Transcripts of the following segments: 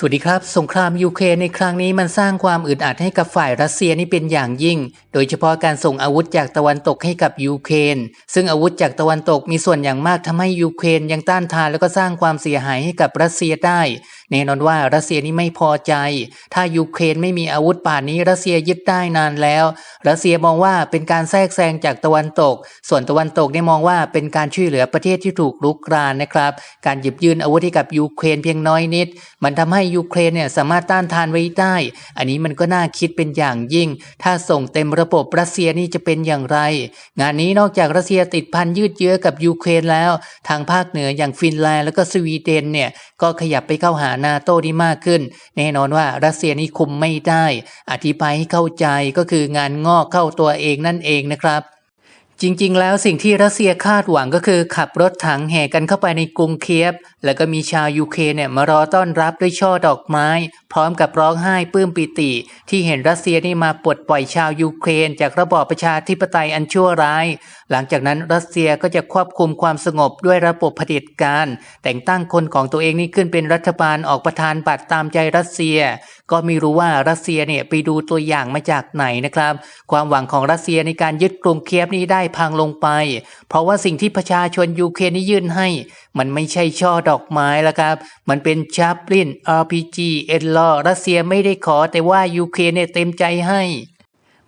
สวัสดีครับ สงครามยูเครนในครั้งนี้มันสร้างความอึดอัดให้กับฝ่ายรัสเซียนี่เป็นอย่างยิ่ง โดยเฉพาะการส่งอาวุธจากตะวันตกให้กับยูเครน ซึ่งอาวุธจากตะวันตกมีส่วนอย่างมากทำให้ยูเครนยังต้านทานแล้วก็สร้างความเสียหายให้กับรัสเซียได้ แน่นอนว่ารัสเซียนี่ไม่พอใจ ถ้ายูเครนไม่มีอาวุธป่านนี้รัสเซียยึดได้นานแล้ว รัสเซียมองว่าเป็นการแทรกแซงจากตะวันตก ส่วนตะวันตกเนี่ยมองว่าเป็นการช่วยเหลือประเทศที่ถูกลุกรานนะครับ การหยิบยื่นอาวุธให้กับยูเครนเพียงน้อยนิด มันทำให้ยูเครนเนี่ยสามารถต้านทานไว้ได้ อันนี้มันก็น่าคิดเป็นอย่างยิ่ง ถ้าส่งเต็มระบบรัสเซียนี่จะเป็นอย่างไร งานนี้นอกจากรัสเซียติดพันยืดเยื้อกับยูเครนแล้ว ทางภาคเหนืออย่างฟินแลนด์แล้วก็สวีเดนเนี่ยก็ขยับไปเข้าหานาโต้ที่มากขึ้น แน่นอนว่ารัสเซียนี่คุมไม่ได้ อธิบายให้เข้าใจก็คืองานงอกเข้าตัวเองนั่นเองนะครับ จริงๆ แล้วสิ่งที่รัสเซียคาดหวังก็คือขับรถถังแห่กันเข้าไปในกรุงเคียฟแล้วก็มีชาวยูเครนเนี่ยมารอต้อนรับด้วยช่อดอกไม้ พร้อมกับร้องไห้ปลื้มปิติ ที่เห็นรัสเซียนี่มาปลดปล่อยชาวยูเครน จากระบอบประชาธิปไตยอันชั่วร้าย หลังจากนั้นรัสเซียก็จะควบคุมความสงบด้วยระบบเผด็จการ แต่งตั้งคนของตัวเองนี่ขึ้นเป็นรัฐบาลออกประธานบัตรตามใจรัสเซีย ก็ไม่รู้ว่ารัสเซียเนี่ยไปดูตัวอย่างมาจากไหนนะครับ ความหวังของรัสเซียในการยึดกรุงเคียฟนี้ได้พังลงไป เพราะว่าสิ่งที่ประชาชนยูเครนนี่ยื่นให้ มันไม่ใช่ช่อดอกไม้แล้วครับ มันเป็นชาปลิน RPG เอ็ดลอรัสเซียไม่ได้ขอแต่ว่ายูเครนเนี่ยเต็มใจให้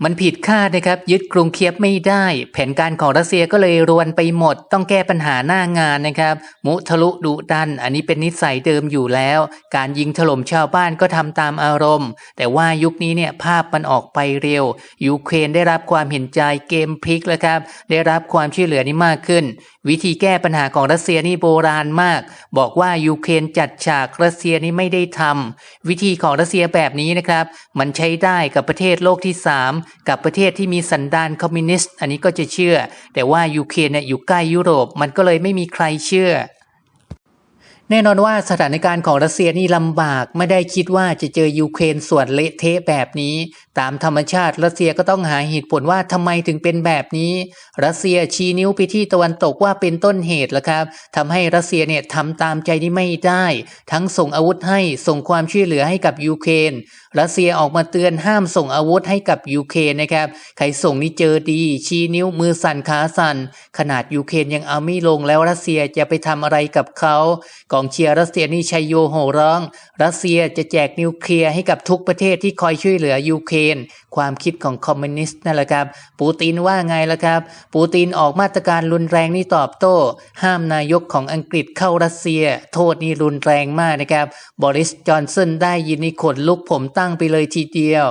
มันผิดคาดนะครับ ยึดกรุงเคียบไม่ได้ แผนการของรัสเซียก็เลยรวนไปหมด ต้องแก้ปัญหาหน้างานนะครับ มุทะลุดุดัน อันนี้เป็นนิสัยเดิมอยู่แล้ว การยิงถล่มชาวบ้านก็ทำตามอารมณ์ แต่ว่ายุคนี้เนี่ยภาพมันออกไปเร็ว ยูเครนได้รับความเห็นใจเกมพลิกแล้วครับ ได้รับความช่วยเหลือนี่มากขึ้น วิธีแก้ปัญหาของรัสเซียนี่โบราณมาก บอกว่ายูเครนจัดฉากรัสเซียนี่ไม่ได้ทำวิธีของรัสเซียแบบนี้นะครับ มันใช้ได้กับประเทศโลกที่ 3กับประเทศที่มีสันดานคอมมิวนิสต์ อันนี้ก็จะเชื่อ แต่ว่ายูเครนเนี่ยอยู่ใกล้ยุโรป มันก็เลยไม่มีใครเชื่อ แน่นอนว่าสถานการณ์ของรัสเซียนี่ลำบากไม่ได้คิดว่าจะเจอยูเครนส่วนเละเทะแบบนี้ ตามธรรมชาติรัสเซียก็ต้องหาเหตุผลว่าทำไมถึงเป็นแบบนี้ รัสเซียชี้นิ้วไปที่ตะวันตกว่าเป็นต้นเหตุแล้วครับทำให้รัสเซียเนี่ยทำตามใจนี่ไม่ได้ ทั้งส่งอาวุธให้ส่งความช่วยเหลือให้กับยูเครนรัสเซียออกมาเตือนห้ามส่งอาวุธให้กับยูเครนนะครับใครส่งนี่เจอดี ชี้นิ้วมือสั่นขาสั่นขนาดยูเครนยังเอาไม่ลงแล้วรัสเซียจะไปทำอะไรกับเขากองเชียร์รัสเซียนี่ชัยโยโห่ร้อง รัสเซียจะแจกนิวเคลียร์ให้กับทุกประเทศที่คอยช่วยเหลือยูเครนความคิดของคอมมิวนิสต์นั่นแหละครับ ปูตินว่าไงล่ะครับ ปูตินออกมาตรการรุนแรงนี่ตอบโต้ ห้ามนายกของอังกฤษเข้ารัสเซีย โทษนี่รุนแรงมากนะครับบริสจอนสันได้ยินนี่ขนลุกผมตั้งไปเลยทีเดียว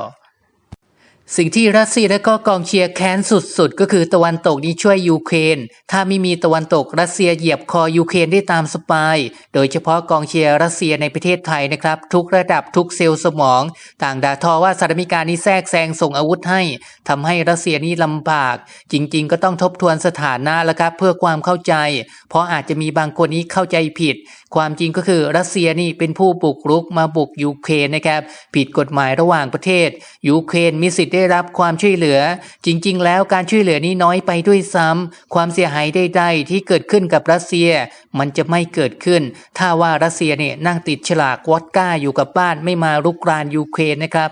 สิ่งที่รัสเซียและก็กองเชียร์แค้นสุดๆ ก็คือตะวันตกนี้ช่วยยูเครน ถ้าไม่มีตะวันตกรัสเซียเหยียบคอยูเครนได้ตามสบาย โดยเฉพาะกองเชียร์รัสเซียในประเทศไทยนะครับ ทุกระดับทุกเซลล์สมอง ต่างด่าทอว่าสหรัฐอเมริกานี้แทรกแซงส่งอาวุธให้ทำให้รัสเซียนี่ลำบาก จริงๆ ก็ต้องทบทวนสถานะแล้วครับเพื่อความเข้าใจ เพราะอาจจะมีบางคนนี้เข้าใจผิด ความจริงก็คือรัสเซียนี่เป็นผู้บุกรุกมาบุกยูเครนนะครับผิดกฎหมายระหว่างประเทศยูเครนมีสิทธิ์ได้รับความช่วยเหลือ จริง ๆ แล้วการช่วยเหลือนี้น้อยไปด้วยซ้ำความเสียหายใดๆที่เกิดขึ้นกับรัสเซีย มันจะไม่เกิดขึ้น ถ้าว่ารัสเซียเนี่ยนั่งติดฉลากวอดก้าอยู่กับบ้านไม่มารุกรานยูเครนนะครับ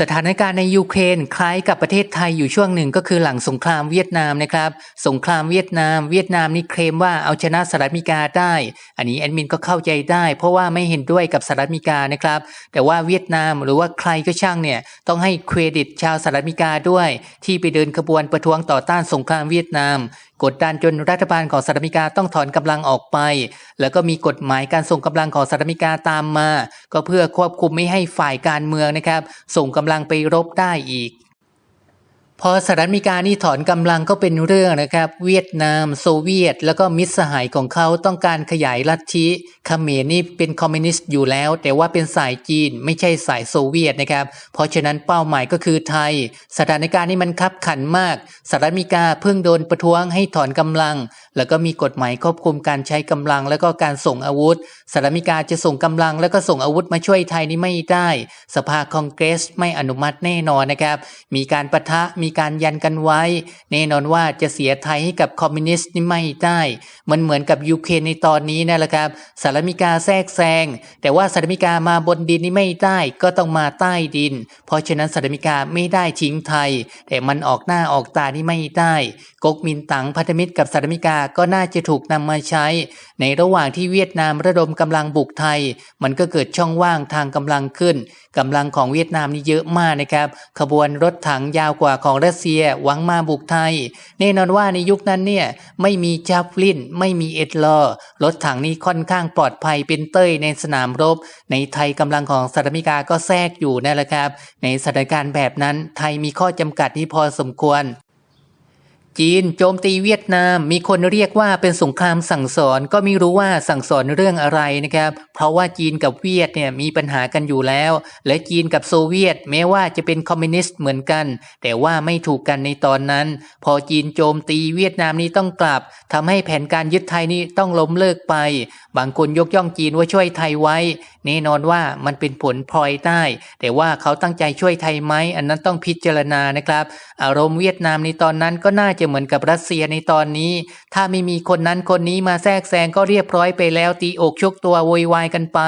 สถานการณ์ในยูเครนคล้ายกับประเทศไทยอยู่ช่วงหนึ่งก็คือหลังสงครามเวียดนามนะครับ สงครามเวียดนาม เวียดนามนี่เคลมว่าเอาชนะสหรัฐอเมริกาได้ อันนี้แอดมินก็เข้าใจได้ เพราะว่าไม่เห็นด้วยกับสหรัฐอเมริกานะครับ แต่ว่าเวียดนามหรือว่าใครก็ช่างเนี่ยต้องให้เครดิตชาวสหรัฐอเมริกาด้วย ที่ไปเดินขบวนประท้วงต่อต้านสงครามเวียดนาม กดดันจนรัฐบาลของสหรัฐอเมริกาต้องถอนกำลังออกไป แล้วก็มีกฎหมายการส่งกำลังของสหรัฐอเมริกาตามมา ก็เพื่อควบคุมไม่ให้ฝ่ายการเมืองนะครับ ส่งกำลังไปรบได้อีก พอสหรัฐอเมริกานี่ถอนกำลังก็เป็นเรื่องนะครับ เวียดนาม โซเวียต แล้วก็มิตรสหายของเขาต้องการขยายลัทธิเขมรนี่เป็นคอมมิวนิสต์อยู่แล้ว แต่ว่าเป็นสายจีนไม่ใช่สายโซเวียตนะครับ เพราะฉะนั้นเป้าหมายก็คือไทย สถานการณ์นี่มันคับขันมากสหรัฐอเมริกาเพิ่งโดนประท้วงให้ถอนกำลัง แล้วก็มีกฎหมายควบคุมการใช้กำลัง แล้วก็การส่งอาวุธสหรัฐอเมริกาจะส่งกำลัง แล้วก็ส่งอาวุธมาช่วยไทยนี่ไม่ได้ สภาคองเกรสไม่อนุมัติแน่นอนนะครับ มีการประทะมีการยันกันไว้ แน่นอนว่าจะเสียไทยให้กับคอมมิวนิสต์นี่ไม่ได้มันเหมือนกับยูเครนในตอนนี้นั่นแหละครับสหรัฐอเมริกาแทรกแซงแต่ว่าสหรัฐอเมริกามาบนดินนี่ไม่ได้ก็ต้องมาใต้ดิน เพราะฉะนั้นสหรัฐอเมริกาไม่ได้ทิ้งไทย แต่มันออกหน้าออกตานี่ไม่ได้ก๊กมินตั๋งพันธมิตรกับสหรัฐอเมริกาก็น่าจะถูกนำมาใช้ ในระหว่างที่เวียดนามระดมกำลังบุกไทย มันก็เกิดช่องว่างทางกำลังขึ้นกำลังของเวียดนามนี่เยอะมากนะครับ ขบวนรถถังยาวกว่าของรัสเซียหวังมาบุกไทย แน่นอนว่าในยุคนั้นเนี่ยไม่มีจับลินไม่มีเอ็ดลอรถถังนี้ค่อนข้างปลอดภัยเป็นเต้ยในสนามรบ ในไทยกำลังของสหรัฐอเมริกาก็แทรกอยู่นั่นแหละครับ ในสถานการณ์แบบนั้นไทยมีข้อจำกัดที่พอสมควร จีนโจมตีเวียดนาม มีคนเรียกว่าเป็นสงครามสั่งสอนก็ไม่รู้ว่าสั่งสอนเรื่องอะไรนะครับ เพราะว่าจีนกับเวียดเนี่ยมีปัญหากันอยู่แล้ว และจีนกับโซเวียตแม้ว่าจะเป็นคอมมิวนิสต์เหมือนกัน แต่ว่าไม่ถูกกันในตอนนั้น พอจีนโจมตีเวียดนามนี้ต้องกลับทำให้แผนการยึดไทยนี้ต้องล้มเลิกไป บางคนยกย่องจีนว่าช่วยไทยไว้แน่นอนว่ามันเป็นผลพลอยได้ แต่ว่าเขาตั้งใจช่วยไทยไหมอันนั้นต้องพิจารณานะครับ อารมณ์เวียดนามในตอนนั้นก็น่าจะเหมือนกับรัสเซียในตอนนี้ ถ้าไม่มีคนนั้นคนนี้มาแทรกแซงก็เรียบร้อยไปแล้วตีอกชกตัวโวยวายกันไป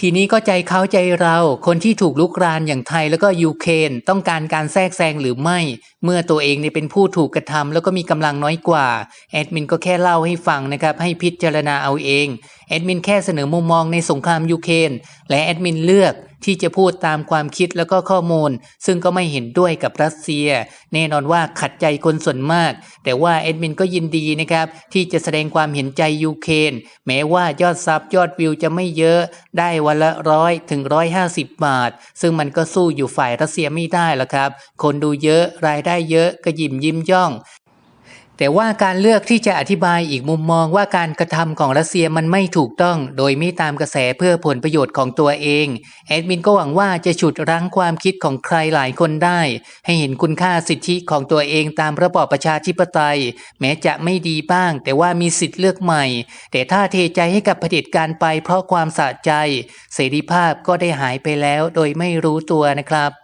ทีนี้ก็ใจเขาใจเรา คนที่ถูกลุกรานอย่างไทยแล้วก็ยูเครนต้องการการแทรกแซงหรือไม่ เมื่อตัวเองเนี่ยเป็นผู้ถูกกระทำแล้วก็มีกำลังน้อยกว่าแอดมินก็แค่เล่าให้ฟังนะครับ ให้พิจารณาเอาเองแอดมินแค่เสนอมุมมองในสงครามยูเครนและแอดมินเลือกที่จะพูดตามความคิดแล้วก็ข้อมูล ซึ่งก็ไม่เห็นด้วยกับรัสเซีย แน่นอนว่าขัดใจคนส่วนมาก แต่ว่าแอดมินก็ยินดีนะครับที่จะแสดงความเห็นใจยูเครนแม้ว่ายอดซับยอดวิวจะไม่เยอะได้วันละร้อยถึงร้อยห้าสิบบาท ซึ่งมันก็สู้อยู่ฝ่ายรัสเซียไม่ได้แล้วครับ คนดูเยอะรายได้เยอะก็ยิ้มยิ้มย่อง แต่ว่าการเลือกที่จะอธิบายอีกมุมมองว่าการกระทำของรัสเซียมันไม่ถูกต้อง โดยไม่ตามกระแสเพื่อผลประโยชน์ของตัวเองแอดมินก็หวังว่าจะฉุดรั้งความคิดของใครหลายคนได้ ให้เห็นคุณค่าสิทธิของตัวเองตามระบอบประชาธิปไตย แม้จะไม่ดีบ้าง แต่ว่ามีสิทธิ์เลือกใหม่ แต่ถ้าเทใจให้กับเผด็จการไปเพราะความสะใจ เสรีภาพก็ได้หายไปแล้วโดยไม่รู้ตัวนะครับ